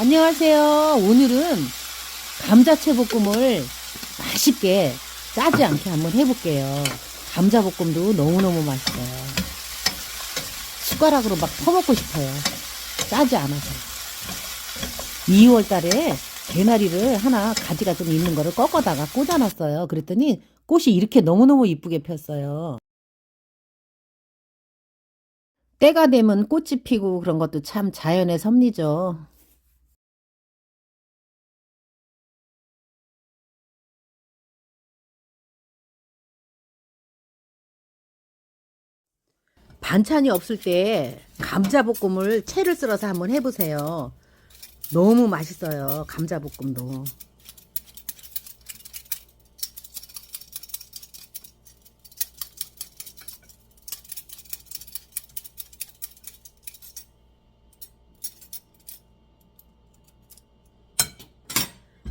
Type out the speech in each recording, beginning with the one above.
안녕하세요. 오늘은 감자채 볶음을 맛있게 짜지 않게 한번 해볼게요. 감자 볶음도 너무너무 맛있어요. 숟가락으로 막 퍼먹고 싶어요. 짜지 않아서. 2월 달에 개나리를 하나 가지가 좀 있는 거를 꺾어다가 꽂아놨어요. 그랬더니 꽃이 이렇게 너무너무 이쁘게 폈어요. 때가 되면 꽃이 피고 그런 것도 참 자연의 섭리죠. 반찬이 없을 때 감자볶음을 채를 썰어서 한번 해보세요. 너무 맛있어요. 감자볶음도.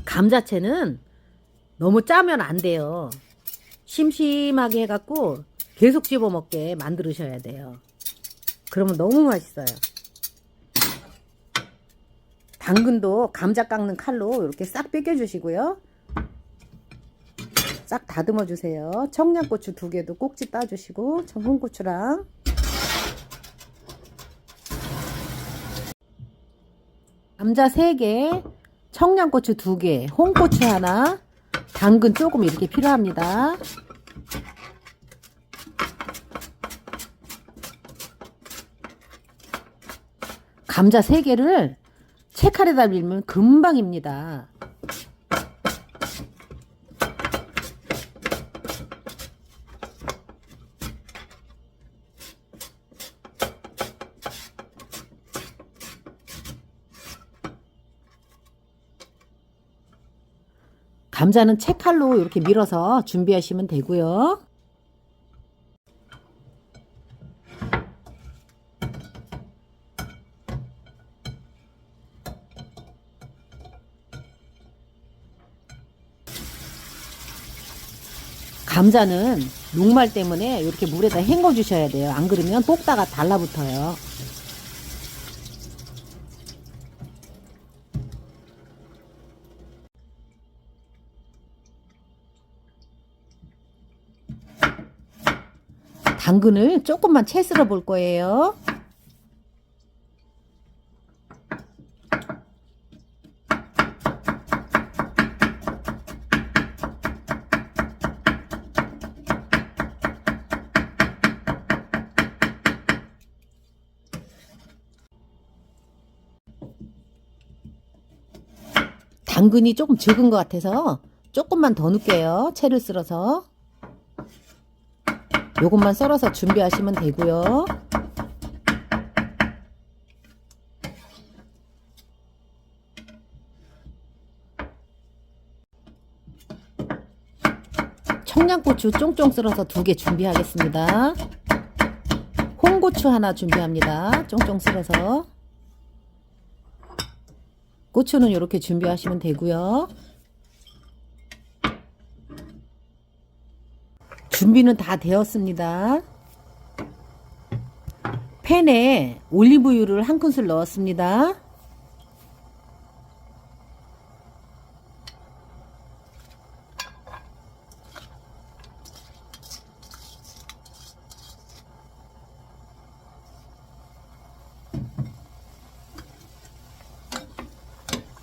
감자채는 너무 짜면 안 돼요. 심심하게 해갖고 계속 집어 먹게 만들으셔야 돼요. 그러면 너무 맛있어요. 당근도 감자 깎는 칼로 이렇게 싹 벗겨주시고요. 싹 다듬어 주세요. 청양고추 두 개도 꼭지 따주시고 청양고추랑 감자 3개, 청양고추 2개, 홍고추 하나, 당근 조금 이렇게 필요합니다. 감자 3개를 채 칼에다 밀면 금방입니다. 감자는 채칼로 이렇게 밀어서 준비하시면 되고요. 감자는 녹말 때문에 이렇게 물에다 헹궈 주셔야 돼요. 안 그러면 볶다가 달라붙어요. 당근을 조금만 채 썰어 볼 거예요. 당근이 조금 적은 것 같아서 조금만 더 넣을게요. 채를 썰어서. 요것만 썰어서 준비하시면 되고요. 청양고추 쫑쫑 썰어서 두 개 준비하겠습니다. 홍고추 하나 준비합니다. 쫑쫑 썰어서. 고추는 이렇게 준비하시면 되고요. 준비는 다 되었습니다. 팬에 올리브유를 한 큰술 넣었습니다.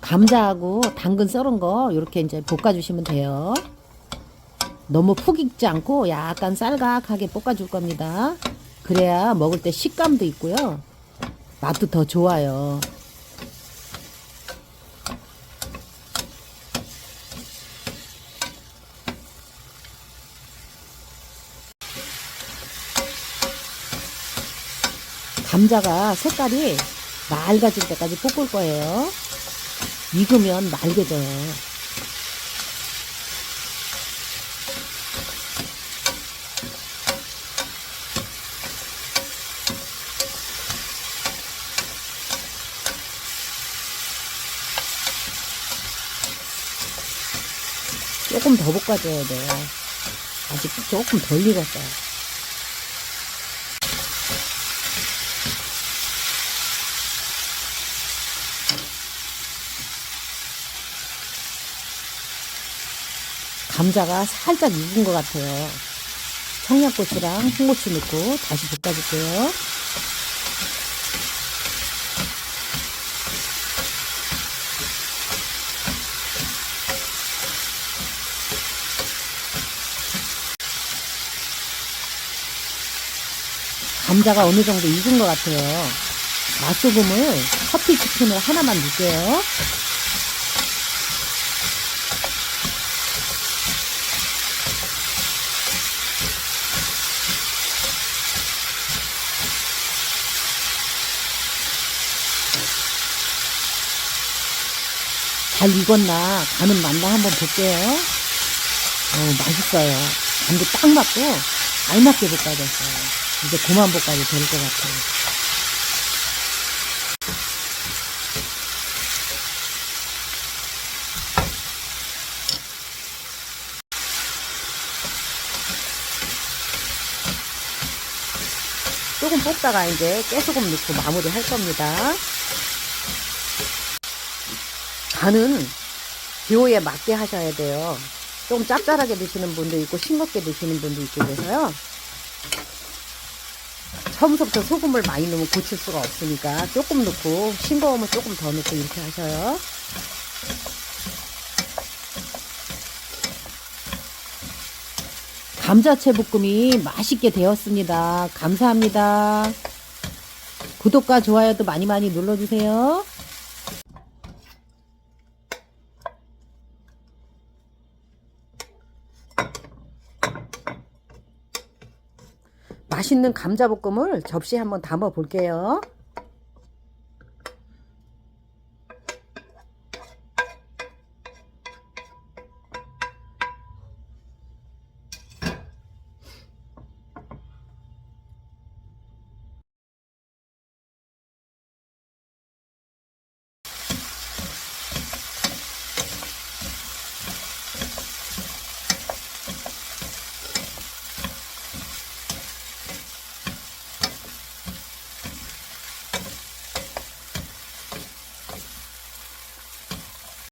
감자하고 당근 썰은 거 이렇게 이제 볶아주시면 돼요. 너무 푹 익지 않고 약간 쌀각하게 볶아줄 겁니다. 그래야 먹을 때 식감도 있고요. 맛도 더 좋아요. 감자가 색깔이 맑아질 때까지 볶을 거예요. 익으면 맑아져요. 조금 더 볶아줘야 돼요. 아직 조금 덜 익었어요. 감자가 살짝 익은 것 같아요. 청양고추랑 홍고추 넣고 다시 볶아줄게요. 감자가 어느 정도 익은 것 같아요. 맛소금을 커피 스푼을 하나만 넣을게요. 잘 익었나 간은 맞나 한번 볼게요. 어 맛있어요. 간도 딱 맞고 알맞게 볶아졌어요. 이제 그만 볶아도 될 것 같아요. 조금 볶다가 이제 깨소금 넣고 마무리 할 겁니다. 간은 기호에 맞게 하셔야 돼요. 좀 짭짤하게 드시는 분도 있고 싱겁게 드시는 분도 있고 그래서요. 처음부터 소금을 많이 넣으면 고칠 수가 없으니까 조금 넣고 싱거우면 조금 더 넣고 이렇게 하셔요. 감자채 볶음이 맛있게 되었습니다. 감사합니다. 구독과 좋아요도 많이 많이 눌러주세요. 맛있는 감자볶음을 접시에 한번 담아 볼게요.